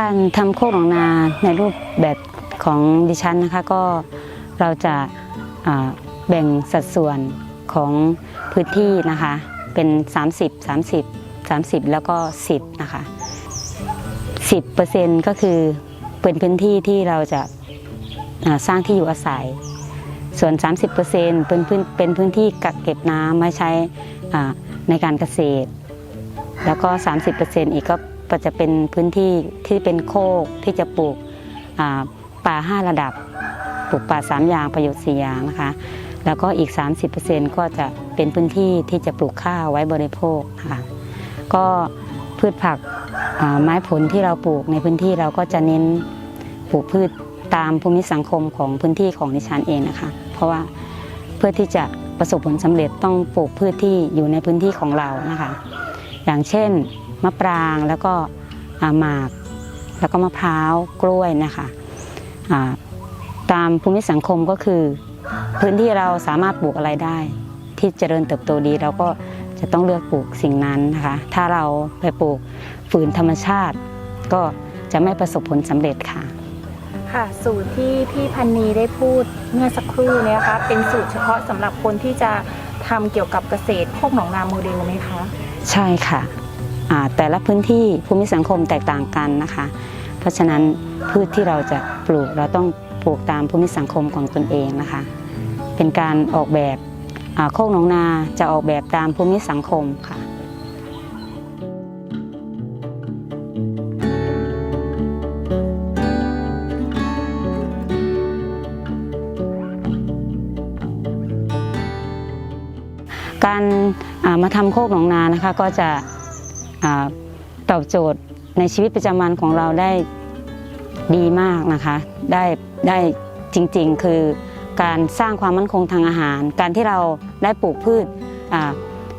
การทำโคกหนองนาในรูปแบบของดิฉันนะคะก็เราจะาแบ่งสัดส่วนของพื้นที่นะคะเป็น 30 30 30 แล้วก็ 10 นะคะ 10%ก็คือเป็นพื้นที่ที่เราจะสร้างที่อยู่อาศัย ส่วน 30%เป็นพื้นเป็นพื้นที่กักเก็บน้ำไว้ใช้ในการเกษตร แล้วก็ 30%อีกก็จะเป็นพื้นที่ที่เป็นโคกที่จะปลูกป่าห้าระดับ ปลูกป่าสามอย่างประโยชน์สี่อย่างนะคะ แล้วก็อีก 30%ก็จะเป็นพื้นที่ที่จะปลูกข้าวไว้บริโภคนะคะ ก็พืชผักไม้ผลที่เราปลูกในพื้นที่เราก็จะเน้นปลูกพืชตามภูมิสังคมของพื้นที่ของดิฉันเองนะคะ เพราะว่าเพื่อที่จะประสบผลสำเร็จต้องปลูกพืชที่อยู่ในพื้นที่ของเรานะคะ อย่างเช่นมะปรางแล้วก็หมาก แล้วก็มะพร้าวกล้วยนะคะตามภูมิสังคมก็คือ พื้นที่เราสามารถปลูกอะไรได้ ที่เจริญเติบโตดีเราก็ จะต้องเลือกปลูกสิ่งนั้นนะคะ ถ้าเราไปปลูกฝืนธรรมชาติ ก็จะไม่ประสบผลสำเร็จค่ะค่ะสูตรที่พี่พันนีได้พูดเมื่อสักครู่เนี่ยนะคะเป็นสูตรเฉพาะสำหรับคนที่จะทำเกี่ยวกับเกษตรโคกหนองนาโมเดลไหมคะใช่ค่ะอ่าแต่ละพื้นที่ภูมิสังคมแตกต่างกันนะคะ เพราะฉะนั้นพืชที่เราจะปลูกเราต้องปลูกตามภูมิสังคมของตนเองนะคะ เป็นการออกแบบอ่า โคกหนองนาจะออกแบบตามภูมิสังคมค่ะการมาทำโคกหนองนานะคะก็จะตอบโจทย์ในชีวิตประจำวันของเราได้ดีมากนะคะ ได้ได้จริงๆ คือ การสร้างความมั่นคงทางอาหาร การที่เราได้ปลูกพืช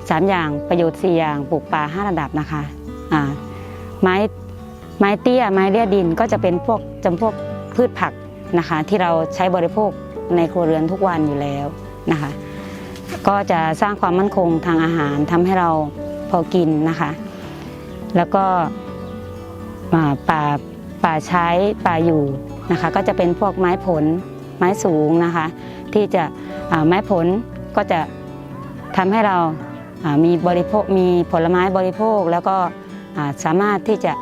สามอย่างประโยชน์สี่อย่างปลูกป่าห้าระดับนะคะไม้ไม้เตี้ยไม้เลี่ยดินก็จะเป็นพวกจำพวกพืชผักนะคะที่เราใช้บริโภคในครัวเรือนทุกวันอยู่แล้วนะคะ ก็จะสร้างความมั่นคงทางอาหารทำให้เราพอกินนะคะ แล้วก็ป่าป่าใช้ป่าอยู่นะคะ ก็จะเป็นพวกไม้ผล ไม้สูงนะคะ ที่จะไม้ผลก็จะทำให้เรามีบริโภคมีผลไม้บริโภค แล้วก็สามารถที่จะ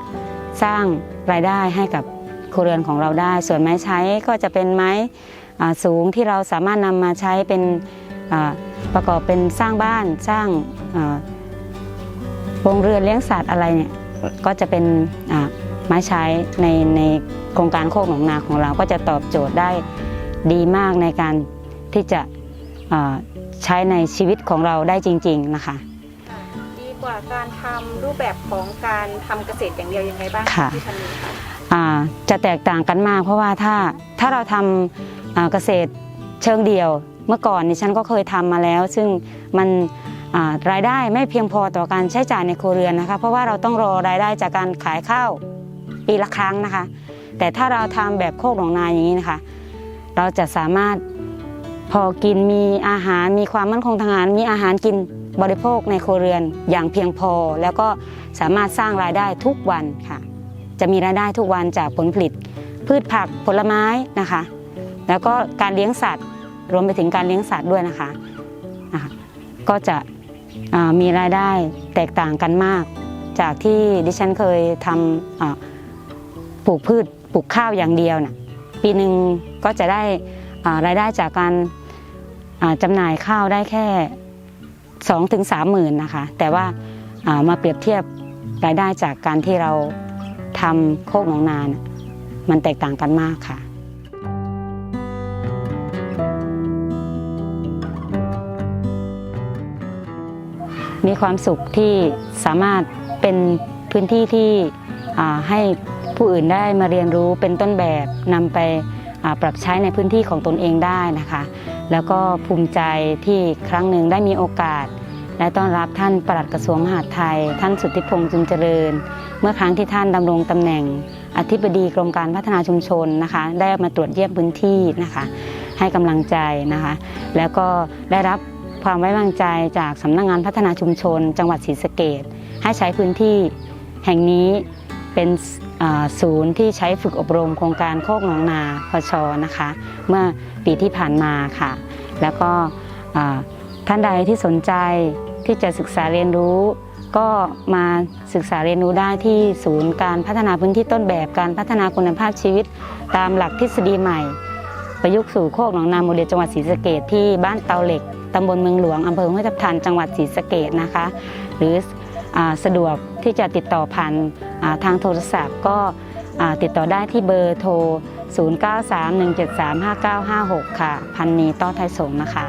สร้างรายได้ให้กับครัวเรือนของเราได้ ส่วนไม้ใช้ก็จะเป็นไม้สูงที่เราสามารถนำมาใช้เป็นประกอบเป็นสร้างบ้านสร้างโรงเรือนเลี้ยงสัตว์อะไรเนี่ยก็จะเป็นไม้ใช้ในในโครงการโคกหนองนาของเราก็จะตอบโจทย์ได้ ดีมากในการที่จะอ่าใช้ในชีวิตของเราได้จริง ๆนะคะ ดีกว่าการทำรูปแบบของการทำเกษตรอย่างเดียวยังไงบ้างค่ะพี่พันนีคะอ่าจะแตกต่างกันมาก เพราะว่าถ้าถ้าเราทำอ่าเกษตรเชิงเดียว เมื่อก่อนนี่ฉันก็เคยทำมาแล้ว ซึ่งมันอ่ารายได้ไม่เพียงพอต่อการใช้จ่ายในครัวเรือนนะคะ เพราะว่าเราต้องรอรายได้จากการขายข้าวปีละครั้งนะคะ แต่ถ้าเราทำแบบโคกหนองนาอย่างนี้นะคะ เราจะสามารถพอกินมีอาหารมีความมั่นคงทางอาหารมีอาหารกินบริโภคในครัวเรือนอย่างเพียงพอ แล้วก็สามารถสร้างรายได้ทุกวันค่ะ จะมีรายได้ทุกวันจากผลผลิต พืชผักผลไม้นะคะ แล้วก็การเลี้ยงสัตว์ รวมไปถึงการเลี้ยงสัตว์ด้วยนะคะนะคะก็จะมีรายได้แตกต่างกันมาก จากที่ดิฉันเคยทำปลูกพืชปลูกข้าวอย่างเดียวนะ ปีหนึ่งก็จะได้ารายได้จากการจำหน่ายข้าวได้แค่สองถึงสามหมื่นนะคะ แต่ว่าามาเปรียบเทียบรายได้จากการที่เราทำโคกหนองนานมันแตกต่างกันมากค่ะมีความสุขที่สามารถเป็นพื้นที่ที่ให้ ผู้อื่นได้มาเรียนรู้เป็นต้นแบบนำไปปรับใช้ในพื้นที่ของตนเองได้นะคะ แล้วก็ภูมิใจที่ครั้งหนึ่งได้มีโอกาส และต้อนรับท่านปลัดกระทรวงมหาดไทย ท่านสุทธิพงษ์จุนเจริญ เมื่อครั้งที่ท่านดำรงตำแหน่ง อธิบดีกรมการพัฒนาชุมชนนะคะ ได้มาตรวจเยี่ยมพื้นที่นะคะ ให้กำลังใจนะคะ แล้วก็ได้รับความไว้วางใจจากสำนักงานพัฒนาชุมชน จังหวัดศรีสะเกดให้ใช้พื้นที่แห่งนี้เป็น ศูนย์ที่ใช้ฝึกอบรมโครงการโคกหนองนาพชนะคะ เมื่อปีที่ผ่านมาค่ะ แล้วก็ท่านใดที่สนใจที่จะศึกษาเรียนรู้ ก็มาศึกษาเรียนรู้ได้ที่ศูนย์การพัฒนาพื้นที่ต้นแบบการพัฒนาคุณภาพชีวิต ตามหลักทฤษฎีใหม่ ประยุกต์สู่โคกหนองนาโมเดลจังหวัดศรีสะเกดที่บ้านเตาเหล็กตำบลเมืองหลวงอำเภอห้วยทับทันจังหวัดศรีสะเกดนะคะ หรืออสะดวกที่จะติดต่อผ่าน ทางโทรศัพท์ก็ติดต่อได้ที่เบอร์โทร 0931735956 ค่ะ พันนีต้อไทยสงฆ์นะคะ